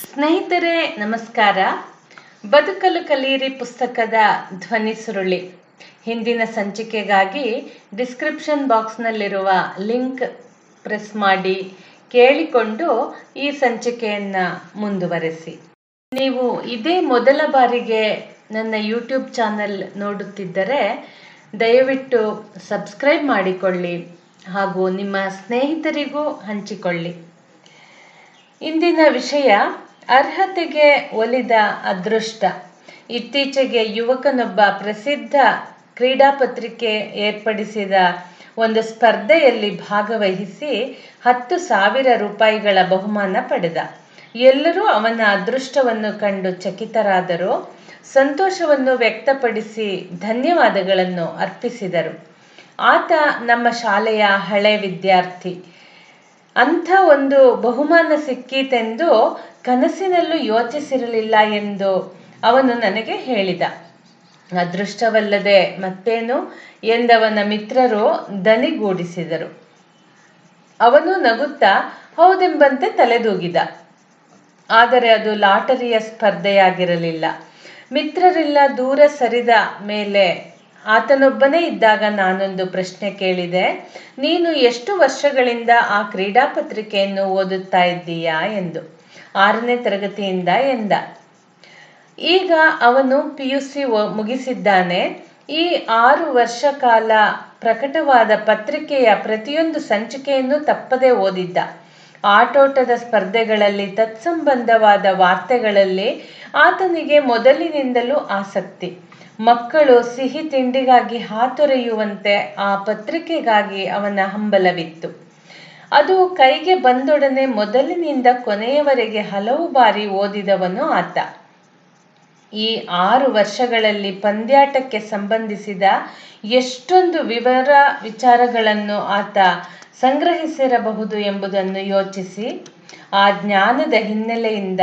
ಸ್ನೇಹಿತರೆ, ನಮಸ್ಕಾರ. ಬದುಕಲು ಕಲಿಯಿರಿ ಪುಸ್ತಕದ ಧ್ವನಿ ಸುರುಳಿ. ಹಿಂದಿನ ಸಂಚಿಕೆಗಾಗಿ ಡಿಸ್ಕ್ರಿಪ್ಷನ್ ಬಾಕ್ಸ್ನಲ್ಲಿರುವ ಲಿಂಕ್ ಪ್ರೆಸ್ ಮಾಡಿ ಕೇಳಿಕೊಂಡು ಈ ಸಂಚಿಕೆಯನ್ನು ಮುಂದುವರೆಸಿ. ನೀವು ಇದೇ ಮೊದಲ ಬಾರಿಗೆ ನನ್ನ ಯೂಟ್ಯೂಬ್ ಚಾನಲ್ ನೋಡುತ್ತಿದ್ದರೆ, ದಯವಿಟ್ಟು ಸಬ್ಸ್ಕ್ರೈಬ್ ಮಾಡಿಕೊಳ್ಳಿ ಹಾಗೂ ನಿಮ್ಮ ಸ್ನೇಹಿತರಿಗೂ ಹಂಚಿಕೊಳ್ಳಿ. ಇಂದಿನ ವಿಷಯ ಅರ್ಹತೆಗೆ ಒಲಿದ ಅದೃಷ್ಟ. ಇತ್ತೀಚೆಗೆ ಯುವಕನೊಬ್ಬ ಪ್ರಸಿದ್ಧ ಕ್ರೀಡಾಪತ್ರಿಕೆ ಏರ್ಪಡಿಸಿದ ಒಂದು ಸ್ಪರ್ಧೆಯಲ್ಲಿ ಭಾಗವಹಿಸಿ ಹತ್ತು ಸಾವಿರ ರೂಪಾಯಿಗಳ ಬಹುಮಾನ ಪಡೆದ. ಎಲ್ಲರೂ ಅವನ ಅದೃಷ್ಟವನ್ನು ಕಂಡು ಚಕಿತರಾದರು. ಸಂತೋಷವನ್ನು ವ್ಯಕ್ತಪಡಿಸಿ ಧನ್ಯವಾದಗಳನ್ನು ಅರ್ಪಿಸಿದರು. ಆತ ನಮ್ಮ ಶಾಲೆಯ ಹಳೆ ವಿದ್ಯಾರ್ಥಿ. ಅಂಥ ಒಂದು ಬಹುಮಾನ ಸಿಕ್ಕೀತೆಂದು ಕನಸಿನಲ್ಲೂ ಯೋಚಿಸಿರಲಿಲ್ಲ ಎಂದು ಅವನು ನನಗೆ ಹೇಳಿದ. ಅದೃಷ್ಟವಲ್ಲದೆ ಮತ್ತೇನು ಎಂದವನ ಮಿತ್ರರು ದನಿಗೂಡಿಸಿದರು. ಅವನು ನಗುತ್ತಾ, ಹೌದೆಂಬಂತೆ ತಲೆದೂಗಿದ. ಆದರೆ ಅದು ಲಾಟರಿಯ ಸ್ಪರ್ಧೆಯಾಗಿರಲಿಲ್ಲ. ಮಿತ್ರರೆಲ್ಲ ದೂರ ಸರಿದ ಮೇಲೆ ಆತನೊಬ್ಬನೇ ಇದ್ದಾಗ ನಾನೊಂದು ಪ್ರಶ್ನೆ ಕೇಳಿದೆ. ನೀನು ಎಷ್ಟು ವರ್ಷಗಳಿಂದ ಆ ಕ್ರೀಡಾಪತ್ರಿಕೆಯನ್ನು ಓದುತ್ತಾ ಇದ್ದೀಯಾ ಎಂದು. ಆರನೇ ತರಗತಿಯಿಂದ ಎಂದ. ಈಗ ಅವನು ಪಿ ಯು ಸಿ ಮುಗಿಸಿದ್ದಾನೆ. ಈ ಆರು ವರ್ಷ ಕಾಲ ಪ್ರಕಟವಾದ ಪತ್ರಿಕೆಯ ಪ್ರತಿಯೊಂದು ಸಂಚಿಕೆಯನ್ನು ತಪ್ಪದೆ ಓದಿದ್ದ. ಆಟೋಟದ ಸ್ಪರ್ಧೆಗಳಲ್ಲಿ ತತ್ಸಂಬಂಧವಾದ ವಾರ್ತೆಗಳಲ್ಲಿ ಆತನಿಗೆ ಮೊದಲಿನಿಂದಲೂ ಆಸಕ್ತಿ. ಮಕ್ಕಳು ಸಿಹಿ ತಿಂಡಿಗಾಗಿ ಹಾತೊರೆಯುವಂತೆ ಆ ಪತ್ರಿಕೆಗಾಗಿ ಅವನ ಹಂಬಲವಿತ್ತು. ಅದು ಕೈಗೆ ಬಂದೊಡನೆ ಮೊದಲಿನಿಂದ ಕೊನೆಯವರೆಗೆ ಹಲವು ಬಾರಿ ಓದಿದವನು ಆತ. ಈ ಆರು ವರ್ಷಗಳಲ್ಲಿ ಪಂದ್ಯಾಟಕ್ಕೆ ಸಂಬಂಧಿಸಿದ ಎಷ್ಟೊಂದು ವಿವರ ವಿಚಾರಗಳನ್ನು ಆತ ಸಂಗ್ರಹಿಸಿರಬಹುದು ಎಂಬುದನ್ನು ಯೋಚಿಸಿ. ಆ ಜ್ಞಾನದ ಹಿನ್ನೆಲೆಯಿಂದ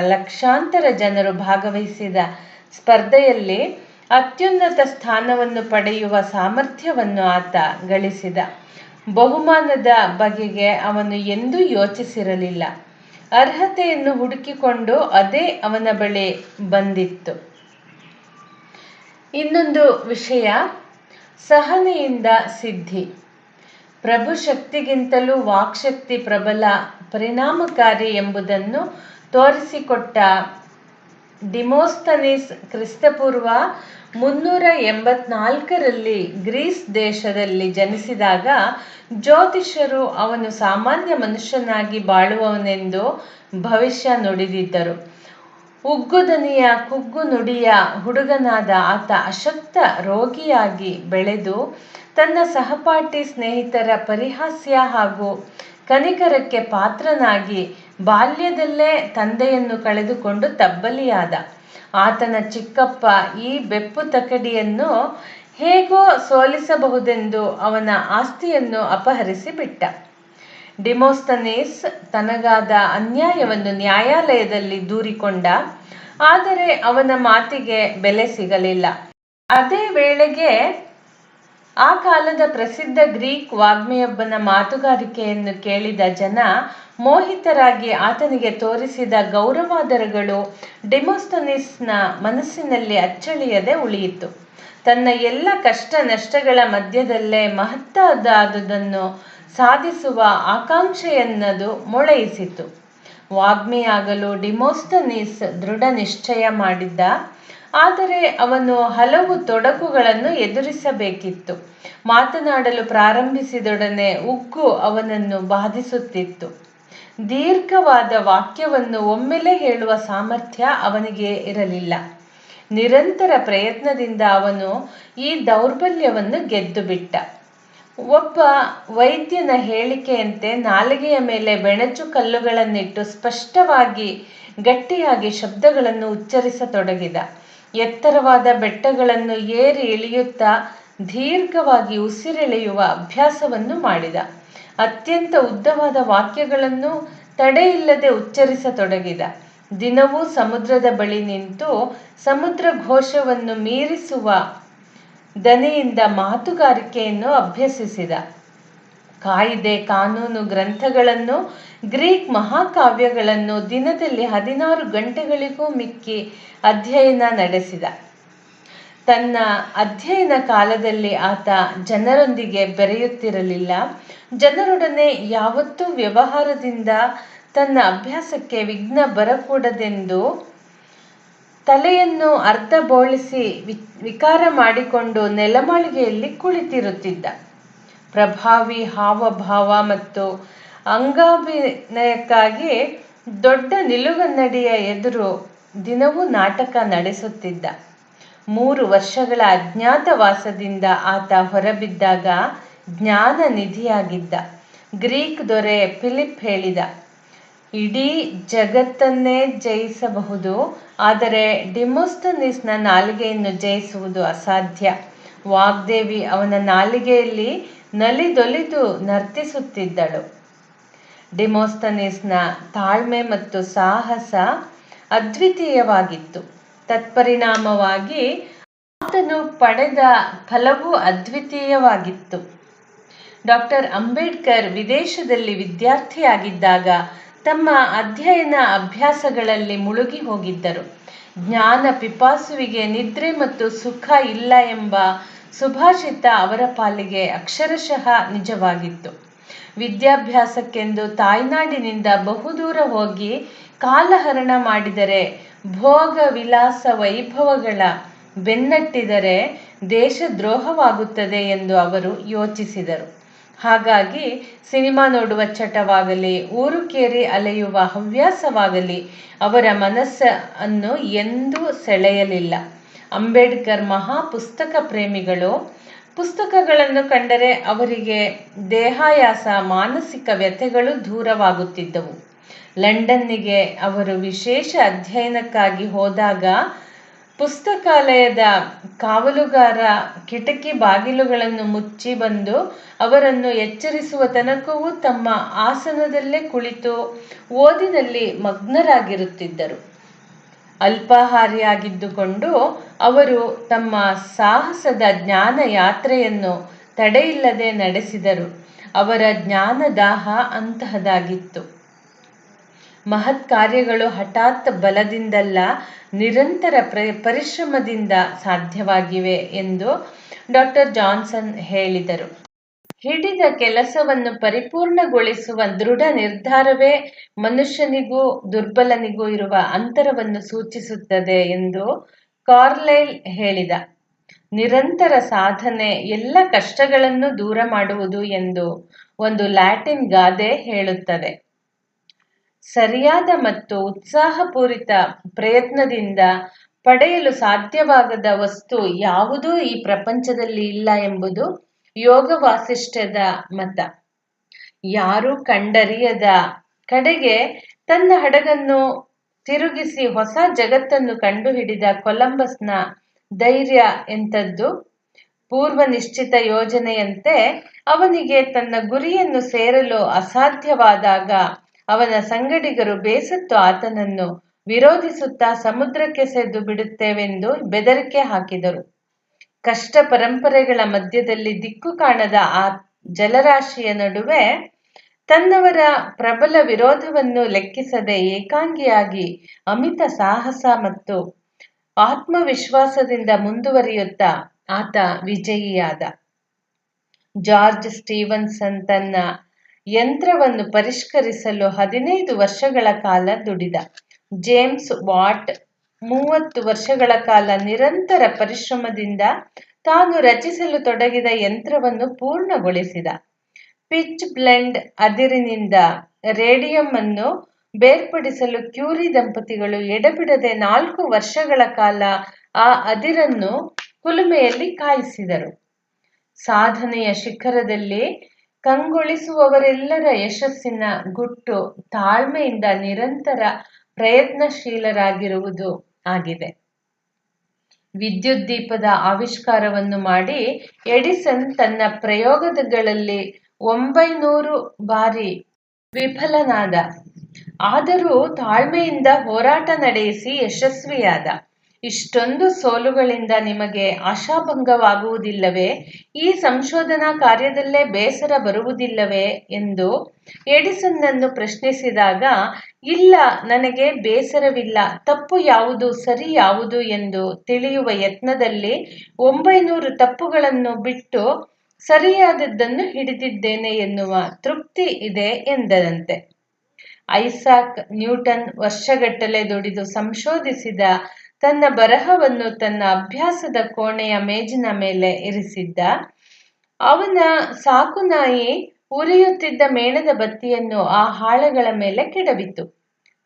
ಲಕ್ಷಾಂತರ ಜನರು ಭಾಗವಹಿಸಿದ ಸ್ಪರ್ಧೆಯಲ್ಲಿ ಅತ್ಯುನ್ನತ ಸ್ಥಾನವನ್ನು ಪಡೆಯುವ ಸಾಮರ್ಥ್ಯವನ್ನು ಆತ ಗಳಿಸಿದ. ಬಹುಮಾನದ ಬಗೆಗೆ ಅವನು ಎಂದೂ ಯೋಚಿಸಿರಲಿಲ್ಲ. ಅರ್ಹತೆಯನ್ನು ಹುಡುಕಿಕೊಂಡು ಅದೇ ಅವನ ಬಳಿ ಬಂದಿತ್ತು. ಇನ್ನೊಂದು ವಿಷಯ, ಸಹನೆಯಿಂದ ಸಿದ್ಧಿ. ಪ್ರಭು ಶಕ್ತಿಗಿಂತಲೂ ವಾಕ್ಶಕ್ತಿ ಪ್ರಬಲ ಪರಿಣಾಮಕಾರಿ ಎಂಬುದನ್ನು ತೋರಿಸಿಕೊಟ್ಟ ಡಿಮೋಸ್ತನಿಸ್ ಕ್ರಿಸ್ತಪೂರ್ವ ಮುನ್ನೂರ ಎಂಬತ್ನಾಲ್ಕರಲ್ಲಿ ಗ್ರೀಸ್ ದೇಶದಲ್ಲಿ ಜನಿಸಿದಾಗ ಜ್ಯೋತಿಷರು ಅವನು ಸಾಮಾನ್ಯ ಮನುಷ್ಯನಾಗಿ ಬಾಳುವವನೆಂದು ಭವಿಷ್ಯ ನುಡಿದಿದ್ದರು. ಉಗ್ಗುದನಿಯ ಕುಗ್ಗು ನುಡಿಯ ಹುಡುಗನಾದ ಆತ ಅಶಕ್ತ ರೋಗಿಯಾಗಿ ಬೆಳೆದು ತನ್ನ ಸಹಪಾಠಿ ಸ್ನೇಹಿತರ ಪರಿಹಾಸ್ಯ ಹಾಗೂ ಕನಿಕರಕ್ಕೆ ಪಾತ್ರನಾಗಿ ಬಾಲ್ಯದಲ್ಲೇ ತಂದೆಯನ್ನು ಕಳೆದುಕೊಂಡು ತಬ್ಬಲಿಯಾದ. ಆತನ ಚಿಕ್ಕಪ್ಪ ಈ ಬೆಪ್ಪು ತಕಡಿಯನ್ನು ಹೇಗೋ ಸೋಲಿಸಬಹುದೆಂದು ಅವನ ಆಸ್ತಿಯನ್ನು ಅಪಹರಿಸಿ ಬಿಟ್ಟ ಡಿಮೋಸ್ತನೀಸ್ ತನಗಾದ ಅನ್ಯಾಯವನ್ನು ನ್ಯಾಯಾಲಯದಲ್ಲಿ ದೂರಿಕೊಂಡ, ಆದರೆ ಅವನ ಮಾತಿಗೆ ಬೆಲೆ ಸಿಗಲಿಲ್ಲ. ಅದೇ ವೇಳೆಗೆ ಆ ಕಾಲದ ಪ್ರಸಿದ್ಧ ಗ್ರೀಕ್ ವಾಗ್ಮಿಯೊಬ್ಬನ ಮಾತುಗಾರಿಕೆಯನ್ನು ಕೇಳಿದ ಜನ ಮೋಹಿತರಾಗಿ ಆತನಿಗೆ ತೋರಿಸಿದ ಗೌರವಾದರಗಳು ಡಿಮೋಸ್ತನಿಸ್ನ ಮನಸ್ಸಿನಲ್ಲಿ ಅಚ್ಚಳಿಯದೆ ಉಳಿಯಿತು. ತನ್ನ ಎಲ್ಲ ಕಷ್ಟ ನಷ್ಟಗಳ ಮಧ್ಯದಲ್ಲೇ ಮಹತ್ತಾದದನ್ನು ಸಾಧಿಸುವ ಆಕಾಂಕ್ಷೆಯನ್ನದು ಮೊಳೆಯಿಸಿತು ವಾಗ್ಮಿಯಾಗಲು ಡಿಮೋಸ್ತನೀಸ್ ದೃಢ ನಿಶ್ಚಯ ಮಾಡಿದ್ದ ಆದರೆ ಅವನು ಹಲವು ತೊಡಕುಗಳನ್ನು ಎದುರಿಸಬೇಕಿತ್ತು. ಮಾತನಾಡಲು ಪ್ರಾರಂಭಿಸಿದೊಡನೆ ಉಗ್ಗು ಅವನನ್ನು ಬಾಧಿಸುತ್ತಿತ್ತು. ದೀರ್ಘವಾದ ವಾಕ್ಯವನ್ನು ಒಮ್ಮೆಲೆ ಹೇಳುವ ಸಾಮರ್ಥ್ಯ ಅವನಿಗೆ ಇರಲಿಲ್ಲ. ನಿರಂತರ ಪ್ರಯತ್ನದಿಂದ ಅವನು ಈ ದೌರ್ಬಲ್ಯವನ್ನು ಗೆದ್ದು ಬಿಟ್ಟ ಒಬ್ಬ ವೈದ್ಯನ ಹೇಳಿಕೆಯಂತೆ ನಾಲಿಗೆಯ ಮೇಲೆ ಬೆಣಚು ಕಲ್ಲುಗಳನ್ನಿಟ್ಟು ಸ್ಪಷ್ಟವಾಗಿ ಗಟ್ಟಿಯಾಗಿ ಶಬ್ದಗಳನ್ನು ಉಚ್ಚರಿಸತೊಡಗಿದ. ಎತ್ತರವಾದ ಬೆಟ್ಟಗಳನ್ನು ಏರಿ ಇಳಿಯುತ್ತಾ ದೀರ್ಘವಾಗಿ ಉಸಿರೆಳೆಯುವ ಅಭ್ಯಾಸವನ್ನು ಮಾಡಿದ. ಅತ್ಯಂತ ಉದ್ದವಾದ ವಾಕ್ಯಗಳನ್ನು ತಡೆಯಿಲ್ಲದೆ ಉಚ್ಚರಿಸತೊಡಗಿದ. ದಿನವೂ ಸಮುದ್ರದ ಬಳಿ ನಿಂತು ಸಮುದ್ರ ಘೋಷವನ್ನು ಮೀರಿಸುವ ದನಿಯಿಂದ ಮಾತುಗಾರಿಕೆಯನ್ನು ಅಭ್ಯಸಿಸಿದ. ಕಾಯಿದೆ ಕಾನೂನು ಗ್ರಂಥಗಳನ್ನು, ಗ್ರೀಕ್ ಮಹಾಕಾವ್ಯಗಳನ್ನು ದಿನದಲ್ಲಿ ಹದಿನಾರು ಗಂಟೆಗಳಿಗೂ ಮಿಕ್ಕಿ ಅಧ್ಯಯನ ನಡೆಸಿದ. ತನ್ನ ಅಧ್ಯಯನ ಕಾಲದಲ್ಲಿ ಆತ ಜನರೊಂದಿಗೆ ಬೆರೆಯುತ್ತಿರಲಿಲ್ಲ. ಜನರೊಡನೆ ಯಾವತ್ತೂ ವ್ಯವಹಾರದಿಂದ ತನ್ನ ಅಭ್ಯಾಸಕ್ಕೆ ವಿಘ್ನ ಬರಕೂಡದೆಂದು ತಲೆಯನ್ನು ಅರ್ಧ ಬೋಳಿಸಿ ವಿಕಾರ ಮಾಡಿಕೊಂಡು ನೆಲಮಾಳಿಗೆಯಲ್ಲಿ ಕುಳಿತಿರುತ್ತಿದ್ದ. ಪ್ರಭಾವಿ ಹಾವಭಾವ ಮತ್ತು ಅಂಗಾಭಿನಯಕ್ಕಾಗಿ ದೊಡ್ಡ ನಿಲುಗನ್ನಡಿಯ ಎದುರು ದಿನವೂ ನಾಟಕ ನಡೆಸುತ್ತಿದ್ದ. ಮೂರು ವರ್ಷಗಳ ಅಜ್ಞಾತವಾಸದಿಂದ ಆತ ಹೊರಬಿದ್ದಾಗ ಜ್ಞಾನ ನಿಧಿಯಾಗಿದ್ದ. ಗ್ರೀಕ್ ದೊರೆ ಫಿಲಿಪ್ ಹೇಳಿದ, ಇಡೀ ಜಗತ್ತನ್ನೇ ಜಯಿಸಬಹುದು, ಆದರೆ ಡಿಮೋಸ್ತನಿಸ್ನ ನಾಲಿಗೆಯನ್ನು ಜಯಿಸುವುದು ಅಸಾಧ್ಯ. ವಾಗ್ದೇವಿ ಅವನ ನಾಲಿಗೆಯಲ್ಲಿ ನಲಿದೊಲಿದು ನರ್ತಿಸುತ್ತಿದ್ದಳು. ಡಿಮೋಸ್ತನೀಸ್ನ ತಾಳ್ಮೆ ಮತ್ತು ಸಾಹಸ ಅದ್ವಿತೀಯವಾಗಿತ್ತು. ತತ್ಪರಿಣಾಮವಾಗಿ ಆತನು ಪಡೆದ ಫಲವೂ ಅದ್ವಿತೀಯವಾಗಿತ್ತು. ಡಾಕ್ಟರ್ ಅಂಬೇಡ್ಕರ್ ವಿದೇಶದಲ್ಲಿ ವಿದ್ಯಾರ್ಥಿಯಾಗಿದ್ದಾಗ ತಮ್ಮ ಅಧ್ಯಯನ ಅಭ್ಯಾಸಗಳಲ್ಲಿ ಮುಳುಗಿ ಹೋಗಿದ್ದರು. ಜ್ಞಾನ ಪಿಪಾಸುವಿಗೆ ನಿದ್ರೆ ಮತ್ತು ಸುಖ ಇಲ್ಲ ಎಂಬ ಸುಭಾಷಿತ ಅವರ ಪಾಲಿಗೆ ಅಕ್ಷರಶಃ ನಿಜವಾಗಿತ್ತು. ವಿದ್ಯಾಭ್ಯಾಸಕ್ಕೆಂದು ತಾಯ್ನಾಡಿನಿಂದ ಬಹುದೂರ ಹೋಗಿ ಕಾಲಹರಣ ಮಾಡಿದರೆ ಭೋಗ ವಿಲಾಸ ವೈಭವಗಳ ಬೆನ್ನಟ್ಟಿದರೆ ದೇಶದ್ರೋಹವಾಗುತ್ತದೆ ಎಂದು ಅವರು ಯೋಚಿಸಿದರು. ಹಾಗಾಗಿ ಸಿನಿಮಾ ನೋಡುವ ಚಟವಾಗಲಿ ಊರು ಕೇರಿ ಅಲೆಯುವ ಹವ್ಯಾಸವಾಗಲಿ, ಅವರ ಮನಸ್ಸನ್ನು ಎಂದೂ ಸೆಳೆಯಲಿಲ್ಲ. ಅಂಬೇಡ್ಕರ್ ಮಹಾ ಪುಸ್ತಕ ಪ್ರೇಮಿಗಳು, ಪುಸ್ತಕಗಳನ್ನು ಕಂಡರೆ ಅವರಿಗೆ ದೇಹಾಯಾಸ, ಮಾನಸಿಕ ವ್ಯಥೆಗಳು ದೂರವಾಗುತ್ತಿದ್ದವು. ಲಂಡನ್ನಿಗೆ ಅವರು ವಿಶೇಷ ಅಧ್ಯಯನಕ್ಕಾಗಿ ಹೋದಾಗ ಪುಸ್ತಕಾಲಯದ ಕಾವಲುಗಾರ ಕಿಟಕಿ ಬಾಗಿಲುಗಳನ್ನು ಮುಚ್ಚಿ ಬಂದು ಅವರನ್ನು ಎಚ್ಚರಿಸುವ ತನಕವೂ ತಮ್ಮ ಆಸನದಲ್ಲೇ ಕುಳಿತು ಓದಿನಲ್ಲಿ ಮಗ್ನರಾಗಿರುತ್ತಿದ್ದರು. ಅಲ್ಪಾಹಾರಿಯಾಗಿದ್ದುಕೊಂಡು ಅವರು ತಮ್ಮ ಸಾಹಸದ ಜ್ಞಾನ ಯಾತ್ರೆಯನ್ನು ತಡೆಯಿಲ್ಲದೆ ನಡೆಸಿದರು. ಅವರ ಜ್ಞಾನದಾಹ ಅಂತಹದಾಗಿತ್ತು ಮಹತ್ ಕಾರ್ಯಗಳು ಹಠಾತ್ ಬಲದಿಂದಲ್ಲ, ನಿರಂತರ ಪರಿಶ್ರಮದಿಂದ ಸಾಧ್ಯವಾಗಿವೆ ಎಂದು ಡಾಕ್ಟರ್ ಜಾನ್ಸನ್ ಹೇಳಿದರು. ಹಿಡಿದ ಕೆಲಸವನ್ನು ಪರಿಪೂರ್ಣಗೊಳಿಸುವ ದೃಢ ನಿರ್ಧಾರವೇ ಮನುಷ್ಯನಿಗೂ ದುರ್ಬಲನಿಗೂ ಇರುವ ಅಂತರವನ್ನು ಸೂಚಿಸುತ್ತದೆ ಎಂದು ಕಾರ್ಲೈಲ್ ಹೇಳಿದ. ನಿರಂತರ ಸಾಧನೆ ಎಲ್ಲ ಕಷ್ಟಗಳನ್ನು ದೂರ ಮಾಡುವುದು ಎಂದು ಒಂದು ಲ್ಯಾಟಿನ್ ಗಾದೆ ಹೇಳುತ್ತದೆ. ಸರಿಯಾದ ಮತ್ತು ಉತ್ಸಾಹಪೂರಿತ ಪ್ರಯತ್ನದಿಂದ ಪಡೆಯಲು ಸಾಧ್ಯವಾಗದ ವಸ್ತು ಯಾವುದೂ ಈ ಪ್ರಪಂಚದಲ್ಲಿ ಇಲ್ಲ ಎಂಬುದು ಯೋಗ ವಾಸಿಷ್ಠದ ಮತ. ಯಾರೂ ಕಂಡರಿಯದ ಕಡೆಗೆ ತನ್ನ ಹಡಗನ್ನು ತಿರುಗಿಸಿ ಹೊಸ ಜಗತ್ತನ್ನು ಕಂಡುಹಿಡಿದ ಕೊಲಂಬಸ್ನ ಧೈರ್ಯ ಎಂಥದ್ದು? ಪೂರ್ವ ನಿಶ್ಚಿತ ಯೋಜನೆಯಂತೆ ಅವನಿಗೆ ತನ್ನ ಗುರಿಯನ್ನು ಸೇರಲು ಅಸಾಧ್ಯವಾದಾಗ ಅವನ ಸಂಗಡಿಗರು ಬೇಸತ್ತು ಆತನನ್ನು ವಿರೋಧಿಸುತ್ತಾ ಸಮುದ್ರಕ್ಕೆ ಸೆದು ಬಿಡುತ್ತೇವೆಂದು ಬೆದರಿಕೆ ಹಾಕಿದರು. ಕಷ್ಟ ಪರಂಪರೆಗಳ ಮಧ್ಯದಲ್ಲಿ ದಿಕ್ಕು ಕಾಣದ ಆ ಜಲರಾಶಿಯ ನಡುವೆ ತನ್ನವರ ಪ್ರಬಲ ವಿರೋಧವನ್ನು ಲೆಕ್ಕಿಸದೆ ಏಕಾಂಗಿಯಾಗಿ ಅಮಿತ ಸಾಹಸ ಮತ್ತು ಆತ್ಮವಿಶ್ವಾಸದಿಂದ ಮುಂದುವರಿಯುತ್ತಾ ಆತ ವಿಜಯಿಯಾದ. ಜಾರ್ಜ್ ಸ್ಟೀವನ್ಸನ್ ತನ್ನ ಯಂತ್ರವನ್ನು ಪರಿಷ್ಕರಿಸಲು ಹದಿನೈದು ವರ್ಷಗಳ ಕಾಲ ದುಡಿದ. ಜೇಮ್ಸ್ ವಾಟ್ ಮೂವತ್ತು ವರ್ಷಗಳ ಕಾಲ ನಿರಂತರ ಪರಿಶ್ರಮದಿಂದ ತಾನು ರಚಿಸಲು ತೊಡಗಿದ ಯಂತ್ರವನ್ನು ಪೂರ್ಣಗೊಳಿಸಿದ. ಪಿಚ್ ಬ್ಲೆಂಡ್ ಅದಿರಿನಿಂದ ರೇಡಿಯಂ ಅನ್ನು ಬೇರ್ಪಡಿಸಲು ಕ್ಯೂರಿ ದಂಪತಿಗಳು ಎಡಬಿಡದೆ ನಾಲ್ಕು ವರ್ಷಗಳ ಕಾಲ ಆ ಅದಿರನ್ನು ಕುಲುಮೆಯಲ್ಲಿ ಕಾಯಿಸಿದರು. ಸಾಧನೆಯ ಶಿಖರದಲ್ಲಿ ಕಂಗೊಳಿಸುವವರೆಲ್ಲರ ಯಶಸ್ಸಿನ ಗುಟ್ಟು ತಾಳ್ಮೆಯಿಂದ ನಿರಂತರ ಪ್ರಯತ್ನಶೀಲರಾಗಿರುವುದು ಆಗಿದೆ. ವಿದ್ಯುತ್ ದೀಪದ ಆವಿಷ್ಕಾರವನ್ನು ಮಾಡಿ ಎಡಿಸನ್ ತನ್ನ ಪ್ರಯೋಗಗಳಲ್ಲಿ ಒಂಬೈನೂರು ಬಾರಿ ವಿಫಲನಾದ, ಆದರೂ ತಾಳ್ಮೆಯಿಂದ ಹೋರಾಟ ನಡೆಸಿ ಯಶಸ್ವಿಯಾದ. ಇಷ್ಟೊಂದು ಸೋಲುಗಳಿಂದ ನಿಮಗೆ ಆಶಾಭಂಗವಾಗುವುದಿಲ್ಲವೇ? ಈ ಸಂಶೋಧನಾ ಕಾರ್ಯದಲ್ಲೇ ಬೇಸರ ಬರುವುದಿಲ್ಲವೇ? ಎಂದು ಎಡಿಸನ್ನನ್ನು ಪ್ರಶ್ನಿಸಿದಾಗ, ಇಲ್ಲ, ನನಗೆ ಬೇಸರವಿಲ್ಲ. ತಪ್ಪು ಯಾವುದು ಸರಿ ಯಾವುದು ಎಂದು ತಿಳಿಯುವ ಯತ್ನದಲ್ಲಿ ಒಂಬೈನೂರು ತಪ್ಪುಗಳನ್ನು ಬಿಟ್ಟು ಸರಿಯಾದದ್ದನ್ನು ಹಿಡಿದಿದ್ದೇನೆ ಎನ್ನುವ ತೃಪ್ತಿ ಇದೆ ಎಂದರಂತೆ. ಐಸಾಕ್ ನ್ಯೂಟನ್ ವರ್ಷಗಟ್ಟಲೆ ದುಡಿದು ಸಂಶೋಧಿಸಿದ ತನ್ನ ಬರಹವನ್ನು ತನ್ನ ಅಭ್ಯಾಸದ ಕೋಣೆಯ ಮೇಜಿನ ಮೇಲೆ ಇರಿಸಿದ್ದ, ಅವನ ಸಾಕು ನಾಯಿ ಉರಿಯುತ್ತಿದ್ದ ಮೇಣದ ಬತ್ತಿಯನ್ನು ಆ ಹಾಳೆಗಳ ಮೇಲೆ ಕೆಡವಿತು.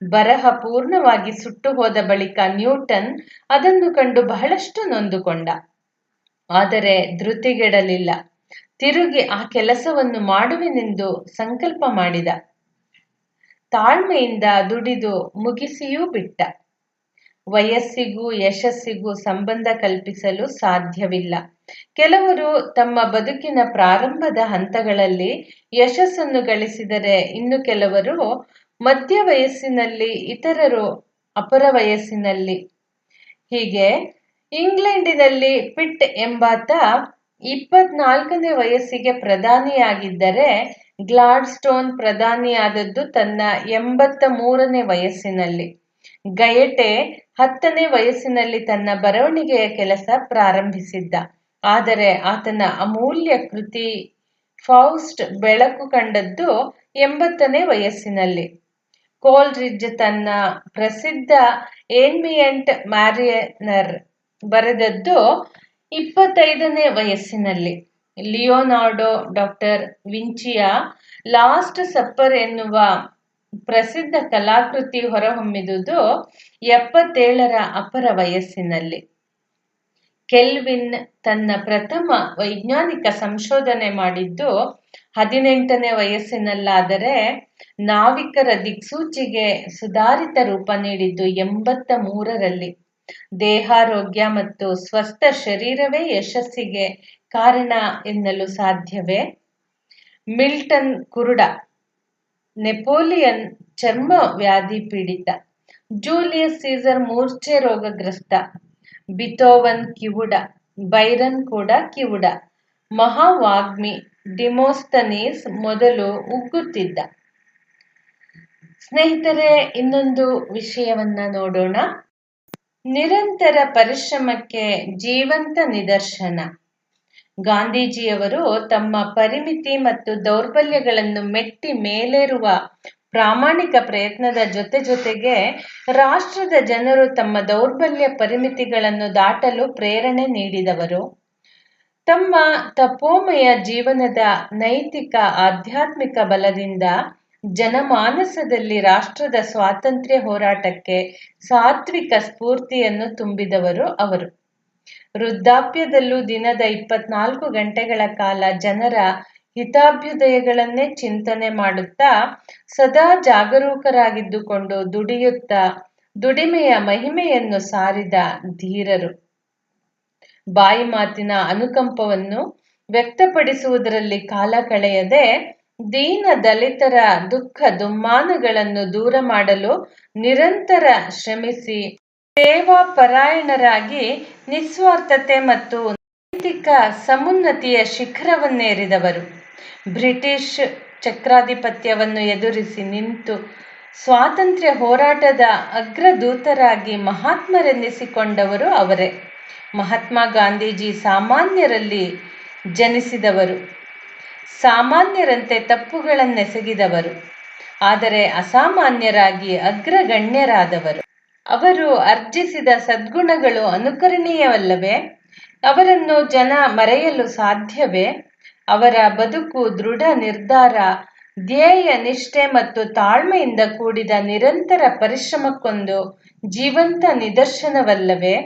ಬರಹ ಪೂರ್ಣವಾಗಿ ಸುಟ್ಟು ಹೋದ ಬಳಿಕ ನ್ಯೂಟನ್ ಅದನ್ನು ಕಂಡು ಬಹಳಷ್ಟು ನೊಂದುಕೊಂಡ. ಆದರೆ ಧೃತಿಗೆಡಲಿಲ್ಲ. ತಿರುಗಿ ಆ ಕೆಲಸವನ್ನು ಮಾಡುವೆನೆಂದು ಸಂಕಲ್ಪ ಮಾಡಿದ. ತಾಳ್ಮೆಯಿಂದ ದುಡಿದು ಮುಗಿಸಿಯೂ ಬಿಟ್ಟ. ವಯಸ್ಸಿಗೂ ಯಶಸ್ಸಿಗೂ ಸಂಬಂಧ ಕಲ್ಪಿಸಲು ಸಾಧ್ಯವಿಲ್ಲ. ಕೆಲವರು ತಮ್ಮ ಬದುಕಿನ ಪ್ರಾರಂಭದ ಹಂತಗಳಲ್ಲಿ ಯಶಸ್ಸನ್ನು ಗಳಿಸಿದರೆ ಇನ್ನು ಕೆಲವರು ಮಧ್ಯ ವಯಸ್ಸಿನಲ್ಲಿ, ಇತರರು ಅಪರ ವಯಸ್ಸಿನಲ್ಲಿ. ಹೀಗೆ ಇಂಗ್ಲೆಂಡಿನಲ್ಲಿ ಪಿಟ್ ಎಂಬಾತ ಇಪ್ಪತ್ನಾಲ್ಕನೇ ವಯಸ್ಸಿಗೆ ಪ್ರಧಾನಿಯಾಗಿದ್ದರೆ ಗ್ಲಾಡ್ಸ್ಟೋನ್ ಪ್ರಧಾನಿಯಾದದ್ದು ತನ್ನ ಎಂಬತ್ತ ಮೂರನೇ ವಯಸ್ಸಿನಲ್ಲಿ. ಗಯಟೆ ಹತ್ತನೇ ವಯಸ್ಸಿನಲ್ಲಿ ತನ್ನ ಬರವಣಿಗೆಯ ಕೆಲಸ ಪ್ರಾರಂಭಿಸಿದ್ದ. ಆದರೆ ಆತನ ಅಮೂಲ್ಯ ಕೃತಿ ಫೌಸ್ಟ್ ಬೆಳಕು ಕಂಡದ್ದು ಎಂಬತ್ತನೇ ವಯಸ್ಸಿನಲ್ಲಿ. ಕೋಲ್ರಿಡ್ಜ್ ತನ್ನ ಪ್ರಸಿದ್ಧ ಏನ್ಮಿಯಂಟ್ ಮ್ಯಾರಿಯನರ್ ಬರೆದದ್ದು ಇಪ್ಪತ್ತೈದನೇ ವಯಸ್ಸಿನಲ್ಲಿ. ಲಿಯೋನಾರ್ಡೋ ಡಾಕ್ಟರ್ ವಿಂಚಿಯ ಲಾಸ್ಟ್ ಸಪ್ಪರ್ ಎನ್ನುವ ಪ್ರಸಿದ್ಧ ಕಲಾಕೃತಿ ಹೊರಹೊಮ್ಮಿದುದು ಎಪ್ಪತ್ತೇಳರ ಅಪರ ವಯಸ್ಸಿನಲ್ಲಿ. ಕೆಲ್ವಿನ್ ತನ್ನ ಪ್ರಥಮ ವೈಜ್ಞಾನಿಕ ಸಂಶೋಧನೆ ಮಾಡಿದ್ದು ಹದಿನೆಂಟನೇ ವಯಸ್ಸಿನಲ್ಲಾದರೆ ನಾವಿಕರ ದಿಕ್ಸೂಚಿಗೆ ಸುಧಾರಿತ ರೂಪ ನೀಡಿದ್ದು ಎಂಬತ್ತ ಮೂರರಲ್ಲಿ ದೇಹಾರೋಗ್ಯ ಮತ್ತು ಸ್ವಸ್ಥ ಶರೀರವೇ ಯಶಸ್ಸಿಗೆ ಕಾರಣ ಎನ್ನಲು ಸಾಧ್ಯವೇ? ಮಿಲ್ಟನ್ ಕುರುಡ ನೆಪೋಲಿಯನ್ ಚರ್ಮ ವ್ಯಾಧಿ ಪೀಡಿತ. ಜೂಲಿಯಸ್ ಸೀಸರ್ ಮೂರ್ಛೆ ರೋಗಗ್ರಸ್ತ. ಬಿಥೋವನ್ ಕಿವುಡ. ಬೈರನ್ ಕೂಡ ಕಿವುಡ. ಮಹಾವಾಗ್ಮಿ ಡಿಮೋಸ್ತನೀಸ್ ಮೊದಲು ಉಗ್ಗುತ್ತಿದ್ದ. ಸ್ನೇಹಿತರೆ, ಇನ್ನೊಂದು ವಿಷಯವನ್ನ ನೋಡೋಣ. ನಿರಂತರ ಪರಿಶ್ರಮಕ್ಕೆ ಜೀವಂತ ನಿದರ್ಶನ. ಗಾಂಧೀಜಿಯವರು ತಮ್ಮ ಪರಿಮಿತಿ ಮತ್ತು ದೌರ್ಬಲ್ಯಗಳನ್ನು ಮೆಟ್ಟಿ ಮೇಲೇರುವ ಪ್ರಾಮಾಣಿಕ ಪ್ರಯತ್ನದ ಜೊತೆ ಜೊತೆಗೆ ರಾಷ್ಟ್ರದ ಜನರು ತಮ್ಮ ದೌರ್ಬಲ್ಯ ಪರಿಮಿತಿಗಳನ್ನು ದಾಟಲು ಪ್ರೇರಣೆ ನೀಡಿದವರು. ತಮ್ಮ ತಪೋಮಯ ಜೀವನದ ನೈತಿಕ, ಆಧ್ಯಾತ್ಮಿಕ ಬಲದಿಂದ ಜನಮಾನಸದಲ್ಲಿ ರಾಷ್ಟ್ರದ ಸ್ವಾತಂತ್ರ್ಯ ಹೋರಾಟಕ್ಕೆ ಸಾತ್ವಿಕ ಸ್ಫೂರ್ತಿಯನ್ನು ತುಂಬಿದವರು ಅವರು. ವೃದ್ಧಾಪ್ಯದಲ್ಲೂ ದಿನದ ಇಪ್ಪತ್ನಾಲ್ಕು ಗಂಟೆಗಳ ಕಾಲ ಜನರ ಹಿತಾಭ್ಯುದಯಗಳನ್ನೇ ಚಿಂತನೆ ಮಾಡುತ್ತಾ ಸದಾ ಜಾಗರೂಕರಾಗಿದ್ದುಕೊಂಡು ದುಡಿಯುತ್ತಾ ದುಡಿಮೆಯ ಮಹಿಮೆಯನ್ನು ಸಾರಿದ ಧೀರರು. ಬಾಯಿ ಮಾತಿನ ಅನುಕಂಪವನ್ನು ವ್ಯಕ್ತಪಡಿಸುವುದರಲ್ಲಿ ಕಾಲ ಕಳೆಯದೆ ದೀನ ದಲಿತರ ದುಃಖ ದುಮ್ಮಾನಗಳನ್ನು ದೂರ ಮಾಡಲು ನಿರಂತರ ಶ್ರಮಿಸಿ ಸೇವಾ ಪರಾಯಣರಾಗಿ ನಿಸ್ವಾರ್ಥತೆ ಮತ್ತು ನೈತಿಕ ಸಮುನ್ನತಿಯ ಶಿಖರವನ್ನೇರಿದವರು. ಬ್ರಿಟಿಷ್ ಚಕ್ರಾಧಿಪತ್ಯವನ್ನು ಎದುರಿಸಿ ನಿಂತು ಸ್ವಾತಂತ್ರ್ಯ ಹೋರಾಟದ ಅಗ್ರದೂತರಾಗಿ ಮಹಾತ್ಮರೆನ್ನಿಸಿಕೊಂಡವರು ಅವರೇ. ಮಹಾತ್ಮ ಗಾಂಧೀಜಿ ಸಾಮಾನ್ಯರಲ್ಲಿ ಜನಿಸಿದವರು. ಸಾಮಾನ್ಯರಂತೆ ತಪ್ಪುಗಳನ್ನೆಸಗಿದವರು. ಆದರೆ ಅಸಾಮಾನ್ಯರಾಗಿ ಅಗ್ರಗಣ್ಯರಾದವರು. ಅವರು ಅರ್ಜಿಸಿದ ಸದ್ಗುಣಗಳು ಅನುಕರಣೀಯವಲ್ಲವೇ? ಅವರನ್ನು ಜನ ಮರೆಯಲು ಸಾಧ್ಯವೇ? ಅವರ ಬದುಕು ದೃಢ ನಿರ್ಧಾರ, ಧ್ಯೇಯ ನಿಷ್ಠೆ ಮತ್ತು ತಾಳ್ಮೆಯಿಂದ ಕೂಡಿದ ನಿರಂತರ ಪರಿಶ್ರಮಕ್ಕೊಂದು ಜೀವಂತ ನಿದರ್ಶನವಲ್ಲವೇ?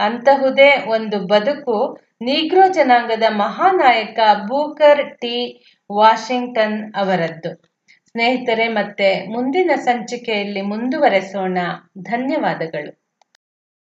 ಅಂತಹುದೇ ಒಂದು ಬದುಕು ನೀಗ್ರೋ ಜನಾಂಗದ ಮಹಾನಾಯಕ ಬೂಕರ್ ಟಿ. ವಾಷಿಂಗ್ಟನ್ ಅವರದ್ದು. ಸ್ನೇಹಿತರೆ ಮತ್ತೆ ಮುಂದಿನ ಸಂಚಿಕೆಯಲ್ಲಿ ಮುಂದುವರೆಸೋಣ. ಧನ್ಯವಾದಗಳು.